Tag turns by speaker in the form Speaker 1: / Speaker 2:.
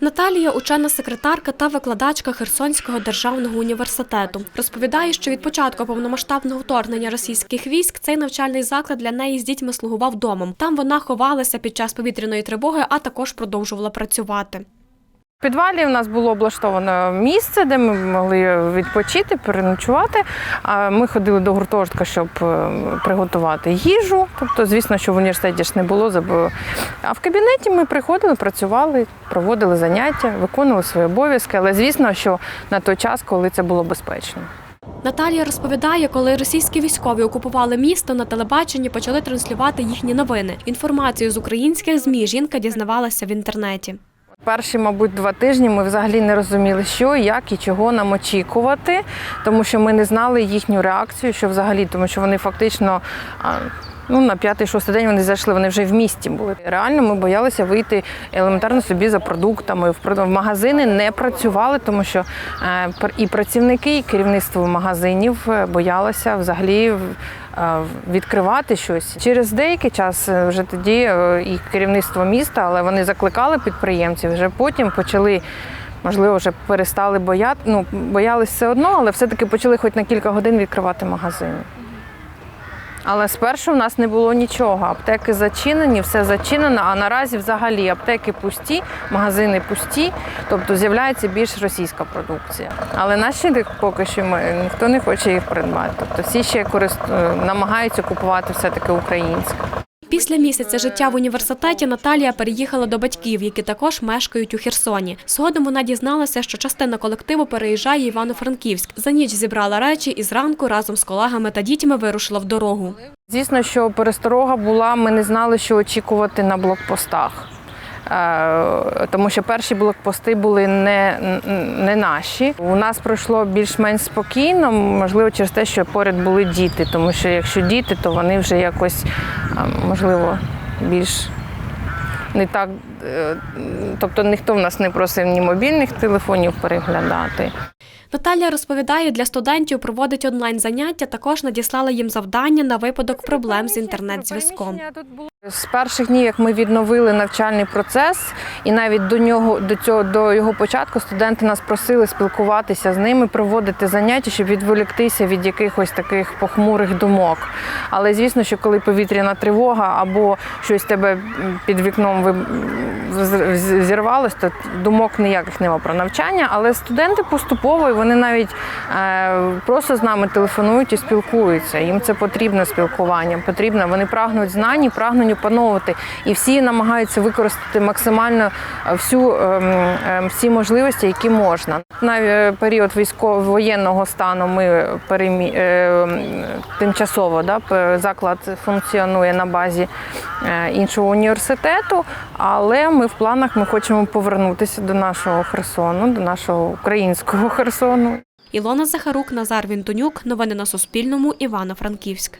Speaker 1: Наталія учена секретарка та викладачка Херсонського державного університету. Розповідає, що від початку повномасштабного вторгнення російських військ цей навчальний заклад для неї з дітьми слугував домом. Там вона ховалася під час повітряної тривоги, а також продовжувала працювати.
Speaker 2: В підвалі в нас було облаштовано місце, де ми могли відпочити, переночувати. Ми ходили до гуртожитка, щоб е, приготувати їжу. Тобто, звісно, що в університеті ж не було А в кабінеті ми приходили, працювали, проводили заняття, виконували свої обов'язки. Але звісно, що на той час, коли це було безпечно.
Speaker 1: Наталія розповідає, коли російські військові окупували місто, на телебаченні почали транслювати їхні новини. Інформацію з українських змі жінка дізнавалася в інтернеті.
Speaker 2: Перші, мабуть, два тижні ми взагалі не розуміли, що, як і чого нам очікувати, тому що ми не знали їхню реакцію, що взагалі, тому що вони фактично. Ну, на п'ятий-шостий день вони зайшли, вони вже в місті були. Реально ми боялися вийти елементарно собі за продуктами. В магазини не працювали, тому що е, і працівники, і керівництво магазинів е, боялося взагалі е, відкривати щось. Через деякий час вже тоді і керівництво міста, але вони закликали підприємців. Вже потім почали. Можливо, вже перестали бояти, ну боялись все одно, але все-таки почали хоч на кілька годин відкривати магазини. Але спершу в нас не було нічого. Аптеки зачинені, все зачинено. А наразі взагалі аптеки пусті, магазини пусті, тобто з'являється більш російська продукція. Але наші поки що ми, ніхто не хоче їх придбати. Тобто всі ще корист... е, намагаються купувати все-таки українське.
Speaker 1: Після місяця життя в університеті Наталія переїхала до батьків, які також мешкають у Херсоні. Згодом вона дізналася, що частина колективу переїжджає Івано-Франківськ. За ніч зібрала речі і зранку разом з колегами та дітьми вирушила в дорогу.
Speaker 2: Звісно, що пересторога була, ми не знали, що очікувати на блокпостах. Тому що перші блокпости були не, не наші. У нас пройшло більш-менш спокійно, можливо, через те, що поряд були діти. Тому що якщо діти, то вони вже якось можливо більш не так. е, Тобто ніхто в нас не просив ні мобільних телефонів переглядати.
Speaker 1: Наталія розповідає, для студентів проводить онлайн заняття. Також надіслала їм завдання на випадок проблем з інтернет-зв'язком.
Speaker 2: З перших днів, як ми відновили навчальний процес, і навіть до нього до цього до його початку студенти нас просили спілкуватися з ними, проводити заняття, щоб відволіктися від якихось таких похмурих думок. Але звісно, що коли повітряна тривога або щось тебе під вікном зірвалось, то думок ніяких нема про навчання. Але студенти поступово вони навіть е, просто з нами телефонують і спілкуються. Їм це потрібне спілкування, потрібно. Вони прагнуть знань, і прагнуть опановувати. І всі намагаються використати максимально е, всю ем, ем, всі можливості, які можна. На е, період військово воєнного стану ми перемі... е, тимчасово да, заклад функціонує на базі іншого університету, але ми в планах ми хочемо повернутися до нашого Херсону, до нашого українського Херсону.
Speaker 1: Ілона Захарук, Назар Вінтонюк. Новини на Суспільному. Івано-Франківськ.